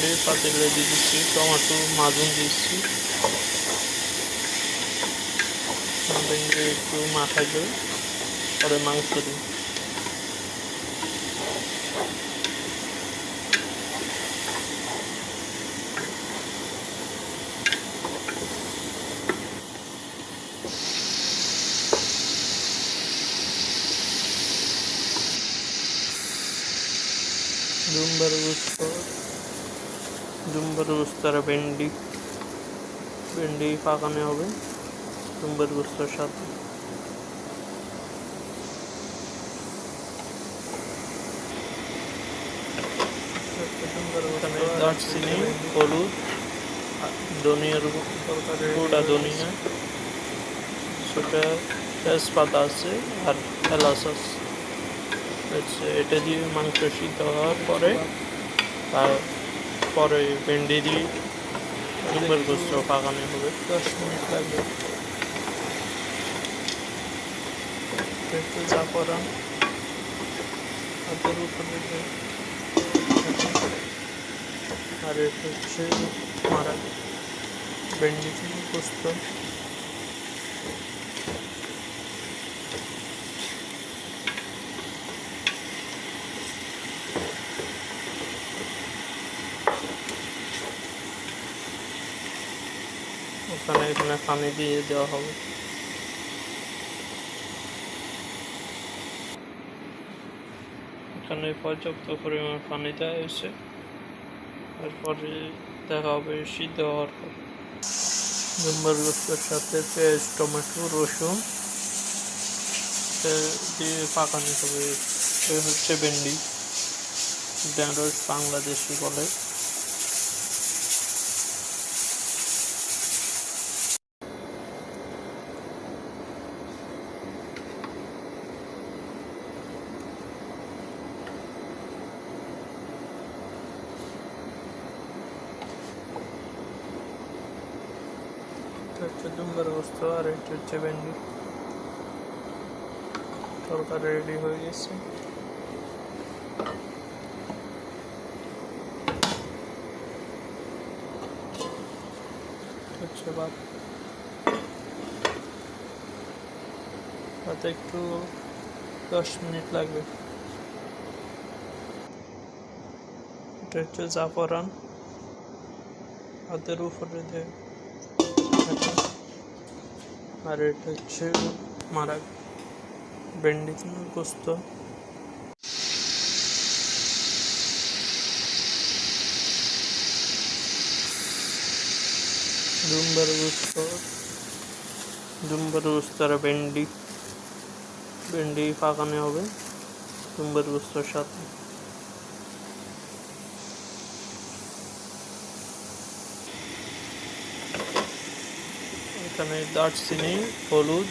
ভেন্ডি পাতিলে দিয়ে দিচ্ছি টমেটো মাজুন দিচ্ছি। একটু মাখাইলে পরে মাংস দিই। দুম্বার গুস্ত দুম্বার গুস্তর ভেন্ডি ভেন্ডি পাকানো হবে দুম্বার গুস্তর সাথে। দারচিনি, হলুদ, ধনিয়ার গোটা ধনিয়া, সেটা তেজপাতা আছে আর এলাচ আছে। এটা দিয়ে মাংস সিদ্ধ হওয়ার পরে তারপরে ভেন্ডি দিয়ে ডিমের গোস্ত পাকানো হবে। দশ মিনিট লাগবে। একটু জাফরান হাতের উপর দিকে আর এটা হচ্ছে মারা ভেন্ডি দিয়ে গোস্ত। ওখানে এখানে পানি দিয়ে দেওয়া হবে। এখানে পর্যাপ্ত পরিমাণ পানি দেওয়া হয়েছে। তারপরে দেখা হবে সিদ্ধ হওয়ার পর। জুম্বার গোস্তর সাথে পেঁয়াজ, টমেটো, রসুন দিয়ে পাকানো হবে। হচ্ছে ভেন্ডি। ঢেঁড়স বাংলাদেশি বলে। এটা হচ্ছে গোস্ত আর এটা হচ্ছে ভেন্ডি। তরকারি রেডি হয়ে গেছে। হচ্ছে ভাত। ভাতে একটু দশ মিনিট লাগবে। এটা হচ্ছে জাফরান। হাতের উপরে দিয়ে। আর এটা হচ্ছে মারা ভেন্ডি গোস্ত। দুম্বার গোস্ত দুম্বার গোস্ত আর ভেন্ডি ভেন্ডি পাকানো হবে দুম্বার গোস্তর সাথে। এখানে দারচিনি হলুদ